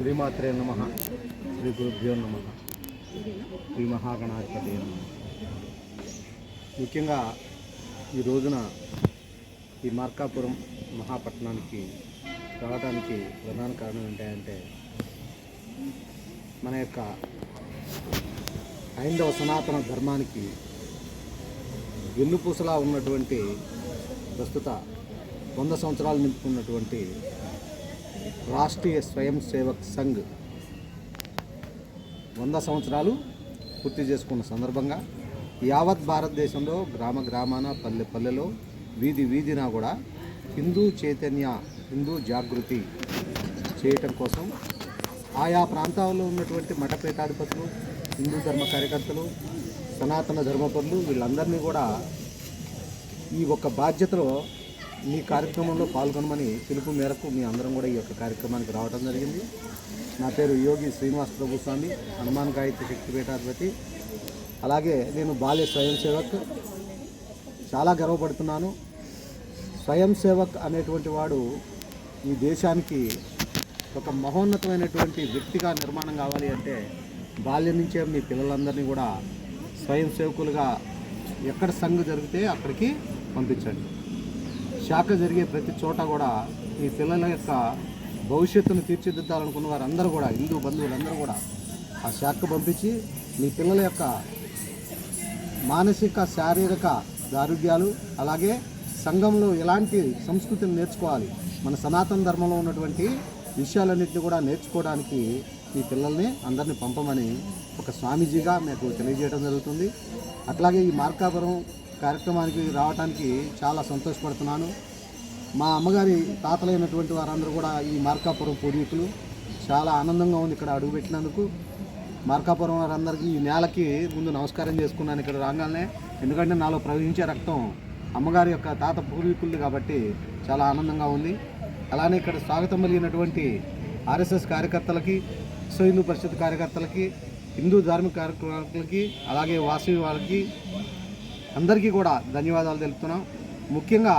శ్రీమాత్రే నమ. శ్రీ గురుభ్యో నమ. శ్రీ మహాగణాధిపతి నమ. ముఖ్యంగా ఈ రోజున ఈ మార్కాపురం మహాపట్టణానికి రావడానికి ప్రధాన కారణం ఏంటంటే మన యొక్క హైందవ సనాతన ధర్మానికి వెన్నుపూసలా ఉన్నటువంటి ప్రస్తుత వంద సంవత్సరాలు నింపుకున్నటువంటి రాష్ట్రీయ స్వయం సేవక్ సంఘ్. వంద సంవత్సరాలు పూర్తి చేసుకున్న సందర్భంగా యావత్ భారతదేశంలో గ్రామ గ్రామాన పల్లె పల్లెలో వీధి వీధిన కూడా హిందూ చైతన్య హిందూ జాగృతి చేయటం కోసం ఆయా ప్రాంతాల్లో ఉన్నటువంటి మఠపీఠాధిపతులు హిందూ ధర్మ కార్యకర్తలు సనాతన ధర్మపరులు వీళ్ళందరినీ కూడా ఈ ఒక్క బాధ్యతలో ఈ కార్యక్రమంలో పాల్గొనమని పిలుపు మేరకు మీ అందరం కూడా ఈ యొక్క కార్యక్రమానికి రావడం జరిగింది. నా పేరు యోగి శ్రీనివాస్ ప్రభుస్వామి హనుమాన్ గాయత్రి శక్తిపీఠాధిపతి అలాగే నేను బాల్య స్వయం సేవక్. చాలా గర్వపడుతున్నాను. స్వయం సేవక్ అనేటువంటి వాడు ఈ దేశానికి ఒక మహోన్నతమైనటువంటి వ్యక్తిగా నిర్మాణం కావాలి అంటే బాల్యం నుంచే మీ పిల్లలందరినీ కూడా స్వయం సేవకులుగా ఎక్కడ సంఘ జరిగితే అక్కడికి పంపించండి. శాఖ జరిగే ప్రతి చోట కూడా ఈ పిల్లల యొక్క భవిష్యత్తును తీర్చిదిద్దాలనుకున్న వారందరూ కూడా హిందూ బంధువులందరూ కూడా ఆ శాఖ పంపించి మీ పిల్లల యొక్క మానసిక శారీరక ఆరోగ్యాలు అలాగే సంఘంలో ఎలాంటి సంస్కృతిని నేర్చుకోవాలి మన సనాతన ధర్మంలో ఉన్నటువంటి విషయాలన్నింటినీ కూడా నేర్చుకోవడానికి ఈ పిల్లల్ని అందరినీ పంపమని ఒక స్వామీజీగా మీకు తెలియజేయడం జరుగుతుంది. అట్లాగే ఈ మార్కాపురం కార్యక్రమానికి రావడానికి చాలా సంతోషపడుతున్నాను. మా అమ్మగారి తాతలైనటువంటి వారందరూ కూడా ఈ మార్కాపురం పూర్వీకులు చాలా ఆనందంగా ఉంది ఇక్కడ అడుగుపెట్టినందుకు మార్కాపురం వారందరికీ ఈ నేలకి ముందు నమస్కారం చేసుకున్నాను ఇక్కడ రాగానే. ఎందుకంటే నాలో ప్రవహించే రక్తం అమ్మగారి యొక్క తాత పూర్వీకులు కాబట్టి చాలా ఆనందంగా ఉంది. అలానే ఇక్కడ స్వాగతం కలిగినటువంటి ఆర్ఎస్ఎస్ కార్యకర్తలకి విశ్వ హిందూ పరిషత్ కార్యకర్తలకి హిందూ ధార్మిక కార్యక్రమాలకి అలాగే వాసవి వాళ్ళకి అందరికీ కూడా ధన్యవాదాలు తెలుపుతున్నాం. ముఖ్యంగా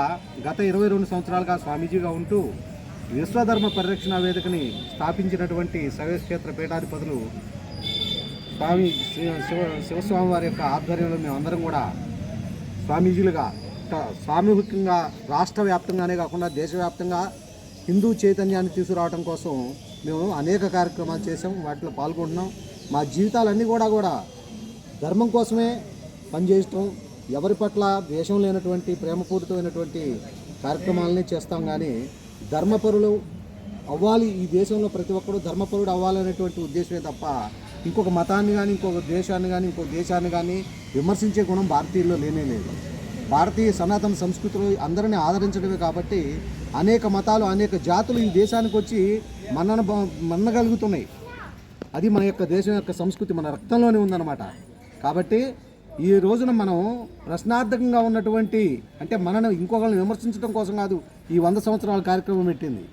గత ఇరవై రెండు సంవత్సరాలుగా స్వామీజీగా ఉంటూ విశ్వధర్మ పరిరక్షణ వేదికని స్థాపించినటువంటి శైవక్షేత్ర పీఠాధిపతులు స్వామి శివ శివ- శివస్వామి వారి యొక్క ఆధ్వర్యంలో మేమందరం కూడా స్వామీజీలుగా సామూహికంగా రాష్ట్ర వ్యాప్తంగానే కాకుండా దేశవ్యాప్తంగా హిందూ చైతన్యాన్ని తీసుకురావడం కోసం మేము అనేక కార్యక్రమాలు చేసాం వాటిలో పాల్గొంటున్నాం. మా జీవితాలన్నీ కూడా కూడా ధర్మం కోసమే పనిచేయటం ఎవరి పట్ల ద్వేషం లేనటువంటి ప్రేమపూరితమైనటువంటి కార్యక్రమాలని చేస్తాం కానీ ధర్మపరులు అవ్వాలి ఈ దేశంలో ప్రతి ఒక్కరూ ధర్మపరుడు అవ్వాలనేటువంటి ఉద్దేశమే తప్ప ఇంకొక మతాన్ని కానీ ఇంకొక దేశాన్ని కానీ ఇంకొక దేశాన్ని కానీ విమర్శించే గుణం భారతీయుల్లో లేనే లేదు. భారతీయ సనాతన సంస్కృతిలో అందరినీ ఆదరించడమే కాబట్టి అనేక మతాలు అనేక జాతులు ఈ దేశానికి వచ్చి మన్నన మన్నగలుగుతున్నాయి. అది మన యొక్క దేశం యొక్క సంస్కృతి మన రక్తంలోనే ఉందన్నమాట. కాబట్టి ఈ రోజున మనం ప్రశ్నార్థకంగా ఉన్నటువంటి అంటే మనను ఇంకొకరిని విమర్శించడం కోసం కాదు ఈ వంద సంవత్సరాల కార్యక్రమం పెట్టింది.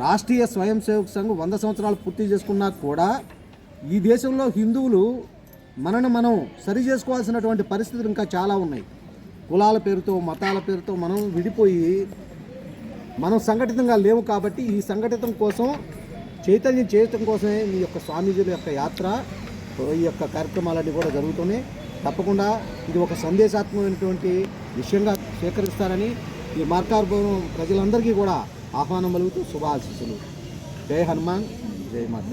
రాష్ట్రీయ స్వయం సేవక సంఘం వంద సంవత్సరాలు పూర్తి చేసుకున్నా కూడా ఈ దేశంలో హిందువులు మనను మనం సరి చేసుకోవాల్సినటువంటి పరిస్థితులు ఇంకా చాలా ఉన్నాయి. కులాల పేరుతో మతాల పేరుతో మనం విడిపోయి మనం సంఘటితంగా లేవు కాబట్టి ఈ సంఘటితం కోసం చైతన్యం చేయటం కోసమే మీ యొక్క స్వామీజీల యొక్క యాత్ర ఈ యొక్క కార్యక్రమాలన్నీ కూడా జరుగుతున్నాయి. తప్పకుండా ఇది ఒక సందేశాత్మకమైనటువంటి విషయంగా స్వీకరిస్తారని ఈ మార్కార్పురం ప్రజలందరికీ కూడా ఆహ్వానం పలుకుతూ శుభాశిస్సులు. జై హనుమాన్ జై మాత